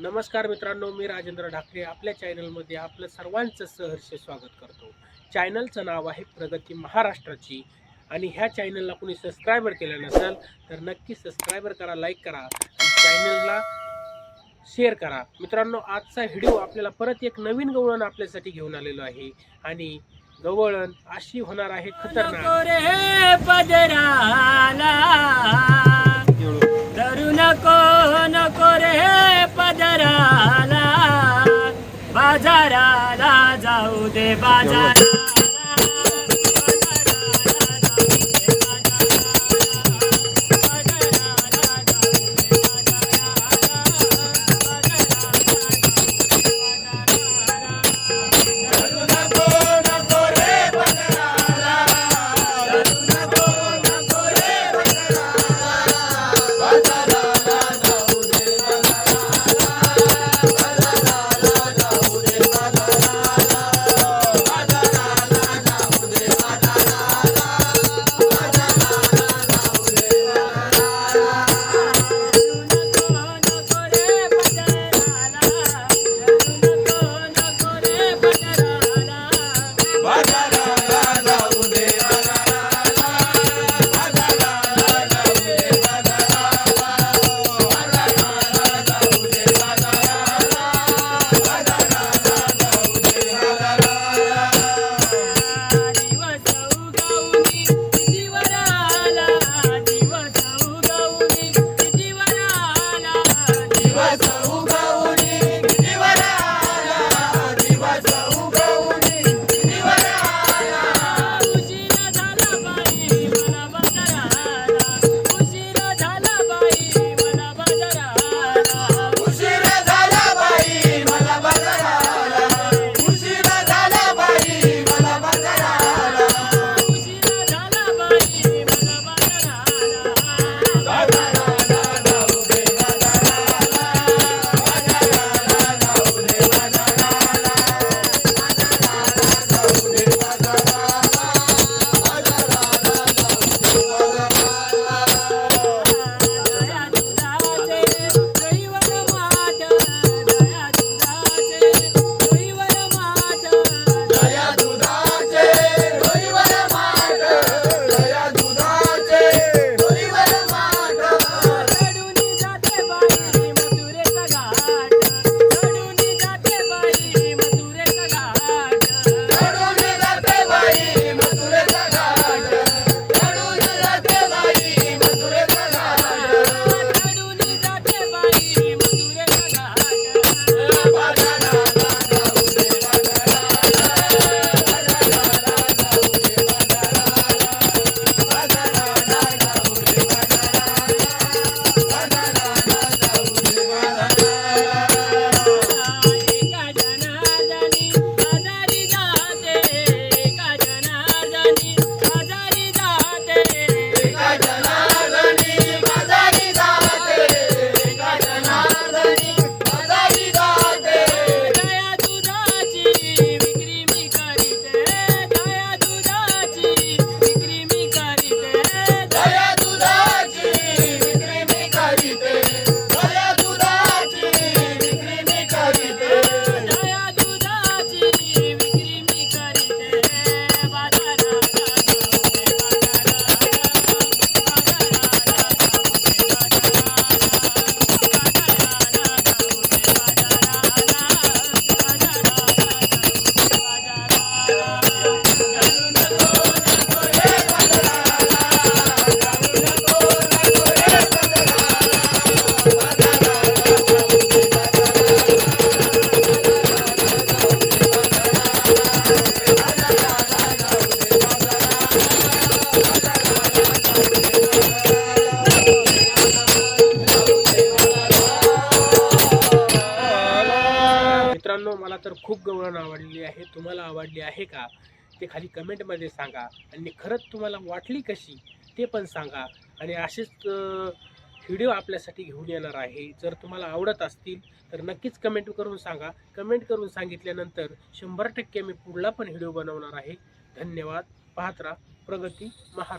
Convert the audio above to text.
नमस्कार मित्रांनो मी राजेंद्र ढाकरे आपल्या चॅनलमध्ये आपलं सर्वांचं सहर्ष स्वागत करतो. चॅनलचं नाव आहे प्रगती महाराष्ट्राची. आणि ह्या चॅनलला कोणी सबस्क्रायबर केलं नसेल तर नक्की सबस्क्रायबर करा लाईक करा आणि चॅनलला शेअर करा. मित्रांनो आजचा व्हिडिओ आपल्याला परत एक नवीन गवळण आपल्यासाठी घेऊन आलेलो आहे. आणि गवळण अशी होणार आहे खतरनाक. 八加八 मला तर खूप गवळण आवडली आहे. तुम्हाला आवडली आहे का? ते खाली कमेंटमध्ये सांगा. आणि खरंच तुम्हाला वाटली कशी ते पण सांगा. आणि असेच व्हिडिओ आपल्यासाठी घेऊन येणार आहे. जर तुम्हाला आवडत असतील तर नक्कीच कमेंट करून सांगा. कमेंट करून सांगितल्यानंतर शंभर टक्के मी पुढला पण व्हिडिओ बनवणार आहे. धन्यवाद. पाहत राहा प्रगती महाराष्ट्र